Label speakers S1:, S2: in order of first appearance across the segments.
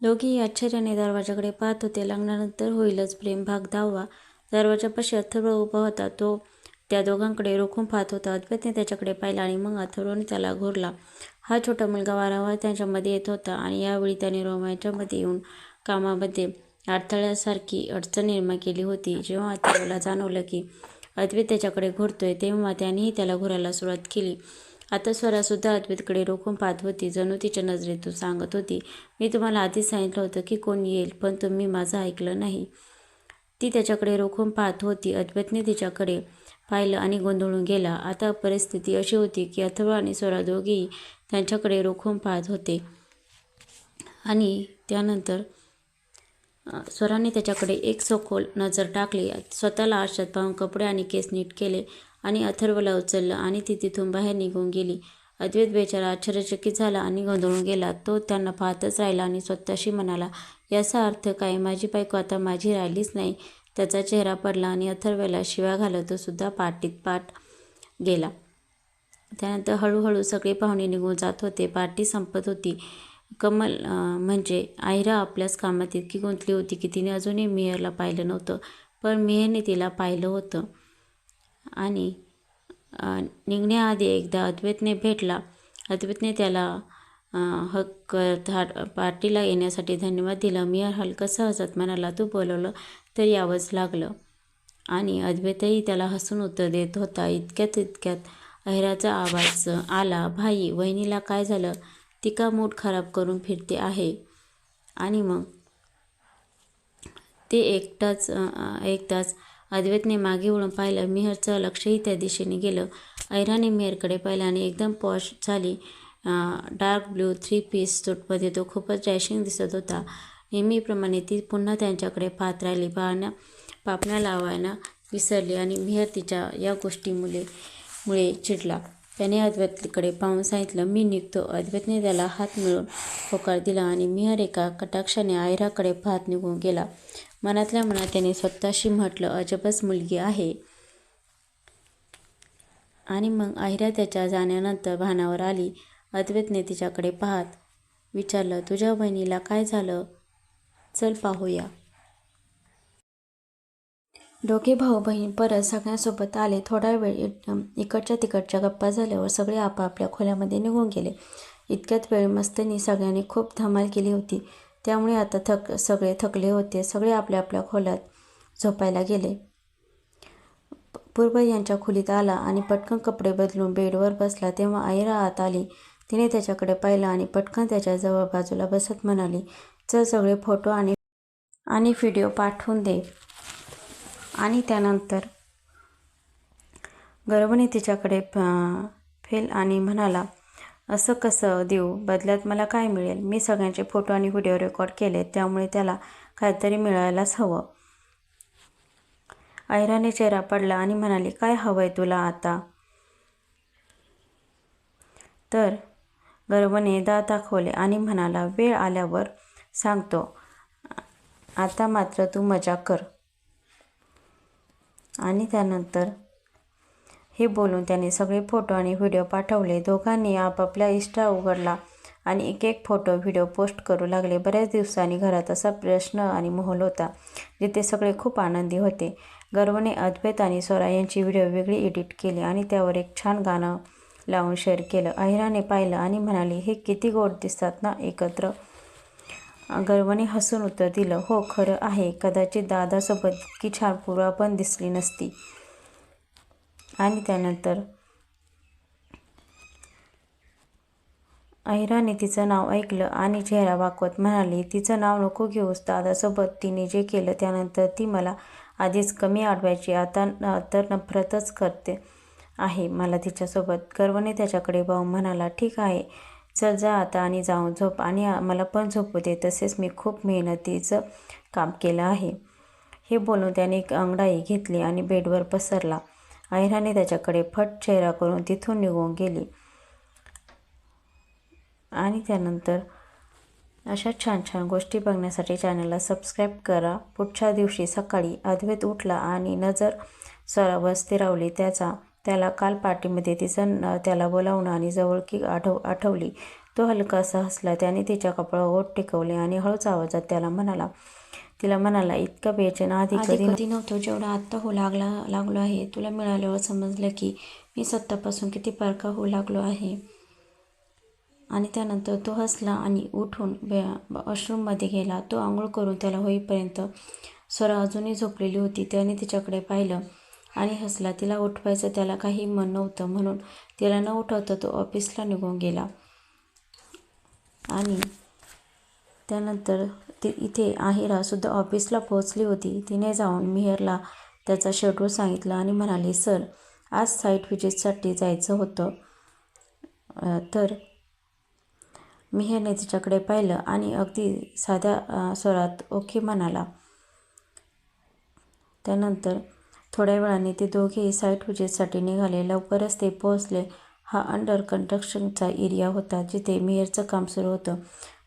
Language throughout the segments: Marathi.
S1: दोघेही आश्चर्याने दरवाजाकडे पाहत होते. लग्नानंतर होईलच प्रेम भाग दहावा दरवाजापाशी अथर्व उभा होता. तो त्या दोघांकडे रोखून पाहत होता. अद्वैतने त्याच्याकडे पाहिला आणि मग अथर्वने त्याला घोरला. हा छोटा मुलगा वारंवार त्यांच्यामध्ये येत होता आणि यावेळी त्याने रोमांच्यामध्ये येऊन कामामध्ये अडथळ्यासारखी अडचण निर्माण केली होती. जेव्हा अथर्वला जाणवलं की अद्वैत त्याच्याकडे घोरतोय तेव्हा त्यानेही त्याला घोरायला सुरुवात केली. आता स्वरासुद्धा अद्वैतकडे रोखून पाहत होती. जणू तिच्या नजरेतून सांगत होती, मी तुम्हाला आधीच सांगितलं होतं की कोण येईल, पण तुम्ही माझं ऐकलं नाही. ती त्याच्याकडे रोखून पाहत होती. अद्वैतने तिच्याकडे पाहिलं आणि गोंधळून गेला. आता परिस्थिती अशी होती की अथर्व आणि स्वरा दोघेही त्यांच्याकडे रोखून पाहत होते. आणि त्यानंतर स्वराने त्याच्याकडे एक सखोल नजर टाकली. स्वतःला आरशात पाहून कपडे आणि केस नीट केले आणि अथर्वला उचललं आणि ती तिथून बाहेर निघून गेली. अद्वैत बेचारा आश्चर्यचकित झाला आणि गोंधळून गेला. तो त्यांना पाहतच राहिला आणि स्वतःशी म्हणाला, याचा अर्थ काय? माझी बायको आता माझी राहिलीच नाही. त्याचा चेहरा पडला आणि अथर्वला शिवा घालत तो सुद्धा पार्टीत पाठ गेला. त्यानंतर हळूहळू सगळे पाहुणे निघून जात होते. पार्टी संपत होती. कमल म्हणजे आयरा आपल्याच कामात इतकी गुंतली होती की तिने अजूनही मेहरला पाहिलं नव्हतं. पण मेहरने तिला पाहिलं होतं. आणि निघण्याआधी एकदा अद्वैतने भेटला. अद्वैतने त्याला हक्क धाड पार्टीला येण्यासाठी धन्यवाद दिला. मी हलकंसं हसत म्हणाला, तू बोलवलं तर यावंच लागलं. आणि अद्वैतही त्याला हसून उत्तर देत होता. इतक्यात इतक्यात अहिराचा आवाज आला, भाई, वहिनीला काय झालं? ती का मूड खराब करून फिरते आहे? आणि मग ते एकटाच एकटाच अद्वैतने मागे वळून पाहिलं. मिहरचं लक्षही त्या दिशेने गेलं. अहिराने मेहरकडे पाहिलं आणि एकदम पॉश झाली. डार्क ब्ल्यू थ्री पीस सूटमध्ये तो खूपच डॅशिंग दिसत होता. नेहमीप्रमाणे ती पुन्हा त्यांच्याकडे पाहत राहिली. पाहण्या पापण्या लावायला विसरली आणि मिहर तिच्या या गोष्टीमुळे मुळे चिडला. त्याने अद्वैतकडे पाहून सांगितलं, मी निघतो. अद्वैतने त्याला हात मिळून होकार दिला आणि मिहर एका कटाक्षाने अहिराकडे पाहत निघून गेला. मनातल्या मनात त्याने स्वतःशी म्हटलं, अजबच मुलगी आहे. आणि मग अहिरा त्याच्या जाण्यानंतर भानावर आली. अद्वैतने तिच्याकडे पाहत विचारलं, तुझ्या बहिणीला काय झालं? चल पाहूया. दोघे भाऊ बहीण परत सगळ्यांसोबत आले. थोडा वेळ इकडच्या तिकडच्या गप्पा झाल्यावर सगळे आपापल्या खोल्यामध्ये निघून गेले. इतक्यात वेळ मस्तीने सगळ्यांनी खूप धमाल केली होती. त्यामुळे आता थक सगळे थकले होते. सगळे आपल्या आपल्या खोल्यात झोपायला गेले. पूर्व यांच्या खोलीत आला आणि पटकन कपडे बदलून बेडवर बसला तेव्हा आईरा आत आली. तिने त्याच्याकडे पाहिलं आणि पटकन त्याच्याजवळ बाजूला बसत म्हणाली, चल सगळे फोटो आणि आणि व्हिडिओ पाठवून दे. आणि त्यानंतर गर्भणी तिच्याकडे फेल आणि म्हणाला, असं कसं देऊ? बदल्यात मला काय मिळेल? मी सगळ्यांचे फोटो आणि व्हिडिओ रेकॉर्ड केले त्यामुळे त्याला काहीतरी मिळायलाच हवं. अहिराने चेहरा पडला आणि म्हणाली, काय हवंय तुला आता? तर गर्वने दात दाखवले आणि म्हणाला, वेळ आल्यावर सांगतो. आता मात्र तू मजा कर. आणि त्यानंतर हे बोलून त्याने सगळे फोटो आणि व्हिडिओ पाठवले. दोघांनी आपापल्या इन्स्टा उघडला आणि एक एक फोटो, व्हिडिओ पोस्ट करू लागले. बऱ्याच दिवसांनी घरात असा प्रश्न आणि माहोल होता, जिथे सगळे खूप आनंदी होते. गर्वने अद्वैत आणि स्वरा यांची व्हिडिओ वेगळी एडिट केली आणि त्यावर एक छान गाणं लावून शेअर केलं. अहिराने पाहिलं आणि म्हणाली, हे किती गोड दिसतात ना एकत्र? गर्वने हसून उत्तर दिलं, हो खरं आहे. कदाचित दादासोबत इतकी छान पूर्वा पण दिसली नसती. आणि त्यानंतर अहिराने तिचं नाव ऐकलं आणि चेहरा वाकवत म्हणाली, तिचं नाव नको घेऊस. दादासोबत तिने जे केलं त्यानंतर ती मला आधीच कमी आठवायची. आता तर नफरतच करते आहे मला तिच्यासोबत. गर्वने त्याच्याकडे पाहून म्हणाला, ठीक आहे, चल जा आता आणि जाऊन झोप आणि मला पण झोपू दे. तसेच मी खूप मेहनतीचं काम केलं आहे. हे बोलून त्याने एक अंगडाई घेतली आणि बेडवर पसरला. अहिराने त्याच्याकडे फट चेहरा करून तिथून निघून गेली. आणि त्यानंतर अशा छान छान गोष्टी बघण्यासाठी चॅनलला सबस्क्राईब करा. पुढच्या दिवशी सकाळी अद्वैत उठला आणि नजर स्वरावर स्थिरावली. त्याचा त्याला काल पार्टीमध्ये तिचं त्याला बोलावणं आणि जवळकी आठव आठवली. तो हलकासा हसला त्याने तिच्या कपाळावर ओठ टिकवले आणि हळूच आवाजात त्याला म्हणाला तिला म्हणाला इतका बेचैन आधी कधी कधी नव्हतो जेवढा आत्ता हो लागला लागलो आहे. तुला मिळाल्यावर समजलं की मी स्वतःपासून किती पारखा होऊ लागलो आहे. आणि त्यानंतर तो हसला आणि उठून वॉशरूममध्ये गेला. तो आंघोळ करून त्याला होईपर्यंत स्वरा अजूनही झोपलेली होती. त्याने तिच्याकडे पाहिलं आणि हसला. तिला उठवायचं त्याला काही मन नव्हतं. म्हणून तिला न उठवता तो ऑफिसला निघून गेला. आणि त्यानंतर ती इथे आहिरासुद्धा ऑफिसला पोहोचली होती. तिने जाऊन मिहरला त्याचा शेड्यूल सांगितला आणि म्हणाली सर आज साईट व्हिजिटसाठी जायचं होतं. तर मिहरने तिच्याकडे पाहिलं आणि अगदी साध्या स्वरात ओके म्हणाला. त्यानंतर थोड्या वेळाने ते दोघेही साईट व्हिजिटसाठी निघाले. लवकरच ते पोहोचले. हा अंडर कन्स्ट्रक्शनचा एरिया होता जिथे मेयरचं काम सुरू होतं.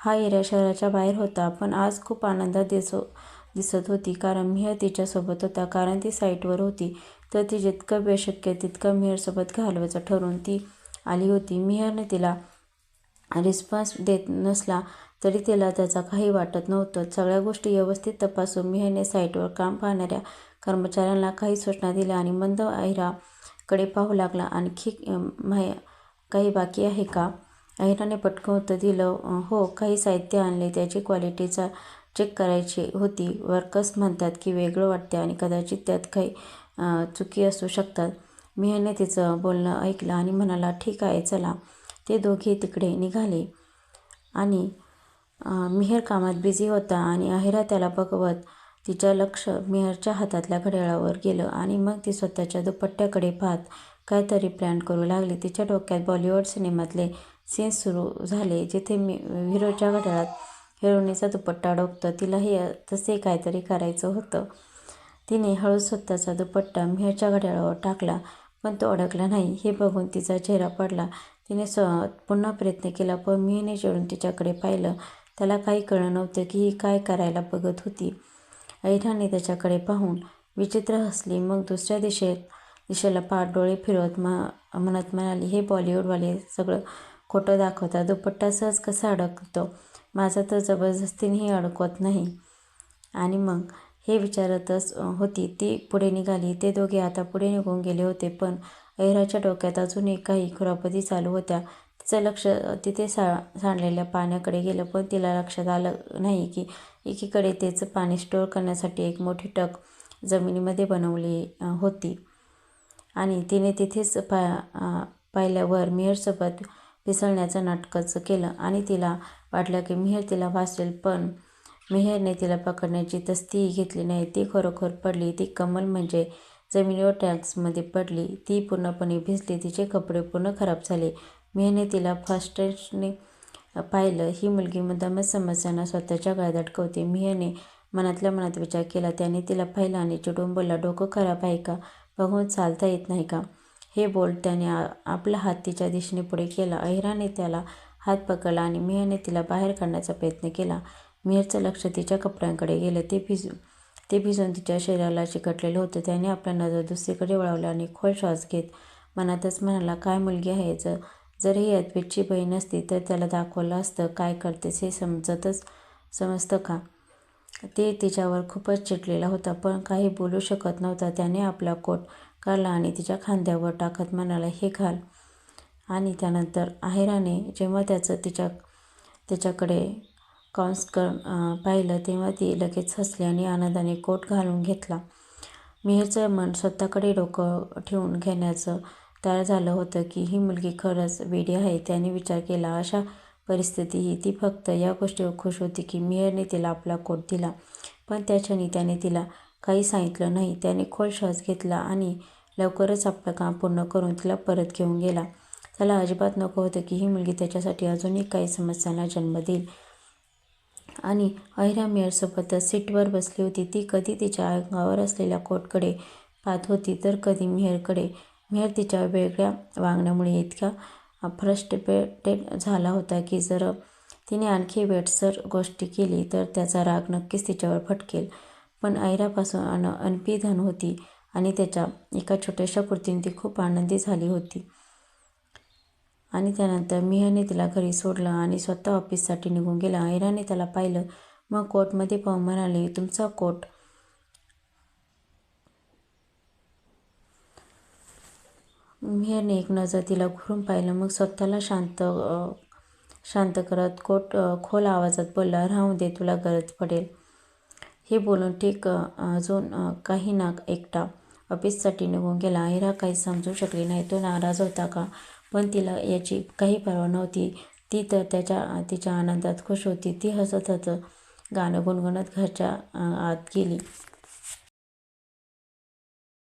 S1: हा एरिया शहराच्या बाहेर होता. पण आज खूप आनंदात दिसो दिसत होती. कारण मिहर तिच्यासोबत होता. कारण ती साईटवर होती. तर ती जितकं वेळ शक्य तितकं मिहरसोबत घालवायचं ठरवून ती आली होती. मिहरने तिला रिस्पॉन्स देत नसला तरी तिला त्याचा काही वाटत नव्हतं. सगळ्या गोष्टी व्यवस्थित तपासून मिहरने साईटवर काम पाहणाऱ्या कर्मचाऱ्यांना काही सूचना दिल्या आणि मंद अहिराकडे पाहू लागला. आणखी काही बाकी आहे का? अहिराने पटकन उत्तर दिलं. हो काही साहित्य आणले. त्याची क्वालिटीचा चेक करायची होती. वर्कर्स म्हणतात की वेगळं वाटते आणि कदाचित त्यात काही चुकी असू शकतात. मिहरने तिचं बोलणं ऐकलं आणि म्हणाला ठीक आहे चला. ते दोघे तिकडे निघाले. आणि मिहर कामात बिझी होता आणि अहिरा त्याला बघवत तिच्या लक्ष मिहरच्या हातातल्या घड्याळावर गेलं आणि मग ती स्वतःच्या दुपट्ट्याकडे पाहत काहीतरी प्लॅन करू लागली. तिच्या डोक्यात बॉलिवूड सिनेमातले सीन सुरू झाले जिथे मी हिरोच्या घड्याळात हिरोनीचा दुपट्टा अडकतो तिलाही तसे काहीतरी करायचं होतं. तिने हळू स्वतःचा दुपट्टा मिहरच्या घड्याळावर टाकला पण तो अडकला नाही. हे बघून तिचा चेहरा पडला. तिने स्व पुन्हा प्रयत्न केला पण मिहीने चिडून तिच्याकडे पाहिलं त्याला काही कळलं नव्हतं की ही काय करायला बघत होती. ऐठाने त्याच्याकडे पाहून विचित्र हसली. मग दुसऱ्या दिशेत दिशेला पाठ डोळे फिरवत मा म्हणत म्हणाली हे बॉलिवूडवाले सगळं खोटं दाखवतात दुपट्टा सहज कसा अडकतो? माझा तर जबरदस्तीनेही अडकवत नाही. आणि मग? हे विचारतच होती. ती पुढे निघाली. ते दोघे आता पुढे निघून गेले होते पण अहिराच्या डोक्यात अजूनही काही खुरापती चालू होत्या. तिचं लक्ष तिथे सा सांडलेल्या पाण्याकडे गेलं पण तिला लक्षात आलं नाही की एकीकडे तेच पाणी स्टोअर करण्यासाठी एक मोठी टक जमिनीमध्ये बनवली होती. आणि तिने तिथेच पा पाहिल्यावर मिहरसोबत पिसळण्याचं नाटकच केलं आणि तिला वाटलं की मिहर तिला भासेल पण मिहरने तिला पकडण्याची तस्तीही घेतली नाही. ती खरोखर पडली. ती कमल म्हणजे जमिनीवर टॅक्समध्ये पडली. ती पूर्णपणे भिजली. तिचे कपडे पूर्ण खराब झाले. मिहरने तिला फास्टेस्टने पाहिलं. ही मुलगी मुद्दामच समस्यांना स्वतःच्या गळ्यात अडकवते. मिहरने मनातल्या मनात विचार केला. त्याने तिला पाहिलं आणि चिडून बोलला डोकं खराब आहे का? बघून चालता येत नाही का? हे बोल त्याने आपला हात तिच्या दिशेने पुढे केला. अहिराने त्याला हात पकडला आणि मेहरने तिला बाहेर काढण्याचा प्रयत्न केला. मेहरचं लक्ष तिच्या कपड्यांकडे गेलं. ते भिजू ते भिजून तिच्या शरीराला चिकटलेलं होतं. त्याने आपल्या नजर दुसरीकडे वळवला आणि खोल श्वास घेत मनातच म्हणाला काय मुलगी आहे जर जर ही अद्वैतची बहीण असती तर त्याला दाखवलं असतं. काय करतेस हे समजतच समजतं का? ते तिच्यावर खूपच चिडलेला होता पण काही बोलू शकत नव्हता. त्याने आपला कोट काढला आणि तिच्या खांद्यावर टाकत म्हणाला हे घाल. आणि त्यानंतर आहेराने जेव्हा त्याचं तिच्या त्याच्याकडे कॉन्स कर पाहिलं तेव्हा ती लगेच हसली आणि आनंदाने कोट घालून घेतला. मिहीरचं मन स्वतःकडे डोकं ठेवून घेण्याचं तयार झालं होतं की ही मुलगी खरंच वेडी आहे त्याने विचार केला. अशा परिस्थितीही ती फक्त या गोष्टीवर खुश होती की मिहरने तिला आपला कोट दिला. पण त्या क्षणी त्याने तिला काही सांगितलं नाही. त्याने खोल श्वास घेतला आणि लवकरच आपलं काम पूर्ण करून तिला परत घेऊन गेला. त्याला अजिबात नको होतं की ही मुलगी त्याच्यासाठी अजूनही काही समस्यांना जन्म देईल. आणि अहिरा मेहरसोबतच सीटवर बसली होती. ती कधी तिच्या अंगावर असलेल्या कोटकडे पाहत होती तर कधी मेहरकडे मेहर तिच्या वेगळ्या वागण्यामुळे इतक्या फ्रस्ट्रेटेड झाला होता की जर तिने आणखी वेटसर गोष्टी केली तर त्याचा राग नक्कीच तिच्यावर फटकेल. पण ऐरापासून अन अनपी धन होती. आणि त्याच्या एका छोट्याशा कृतीने ती खूप आनंदी झाली होती. आणि त्यानंतर मियाने तिला घरी सोडलं आणि स्वतः ऑफिससाठी निघून गेला. ऐराने त्याला पाहिलं. मग कोर्टमध्ये पाहून म्हणाले तुमचा कोट मियाने एक नजर तिला घुरून पाहिलं. मग स्वतःला शांत शांत करत कोट खोल आवाजात बोलला राहू दे तुला गरज पडेल. हे बोलून ठीक अजून काही ना एकटा ऑफिससाठी निघून गेला. आयरा काही समजू शकली नाही. तो नाराज होता का? पण तिला याची काही पर्वा नव्हती. ती तर त्याच्या तिच्या आनंदात खुश होती. ती हसत हसत गाणं गुणगुणत घरच्या आत गेली.